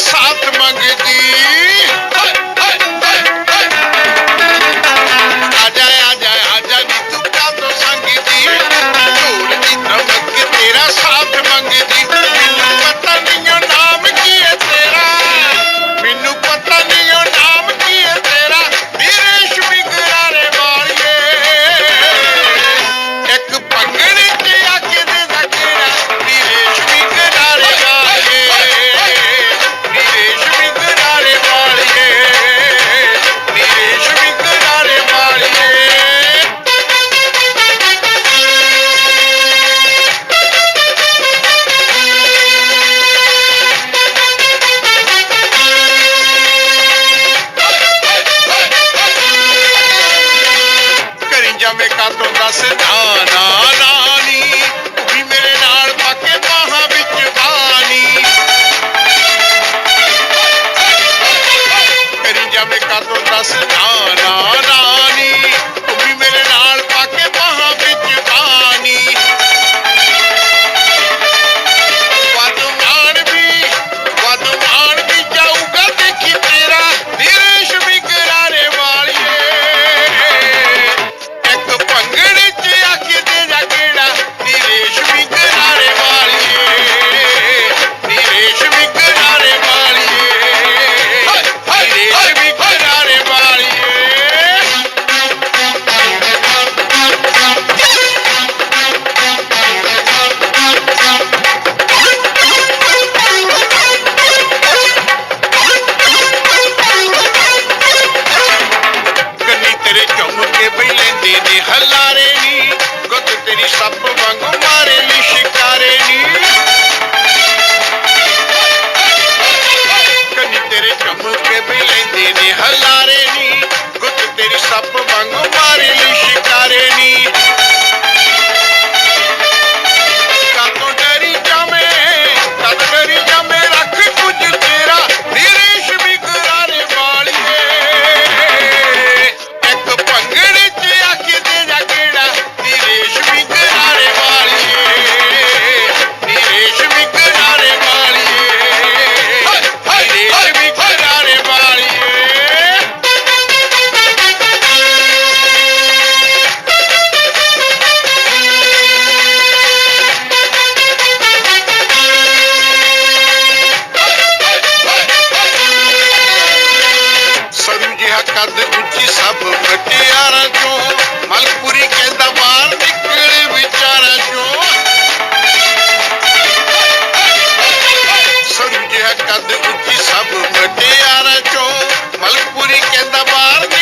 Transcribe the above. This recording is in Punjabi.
ਸਾਥ ਮੰਗਦੀ। ਗਿਆ ਮੈਂ ਕਦੋਂ ਦੱਸ ਨਾ ਨਾ, ਨਾਨੀ ਵੀ ਮੇਰੇ ਨਾਲ ਪੱਕੇ ਬਾਹਾਂ ਵਿੱਚ ਬਾਣੀ ਕਰੀ ਜਾ ਮੈਂ ਕਦੋਂ ਦੱਸ ਕੇ ਬਈ ਲੈਂਦੇ ਨੇ ਹਲਾਰੇ ਨੀ। ਗੁੱਤ ਤੇਰੀ ਸੱਪ ਵਾਂਗੂ ਮਾਰੇ ਨੀ ਸ਼ਿਕਾਰੇ ਨੀ। கட்டி அரைச்சோம் மல்புரிக்கு எந்த பாருங்க.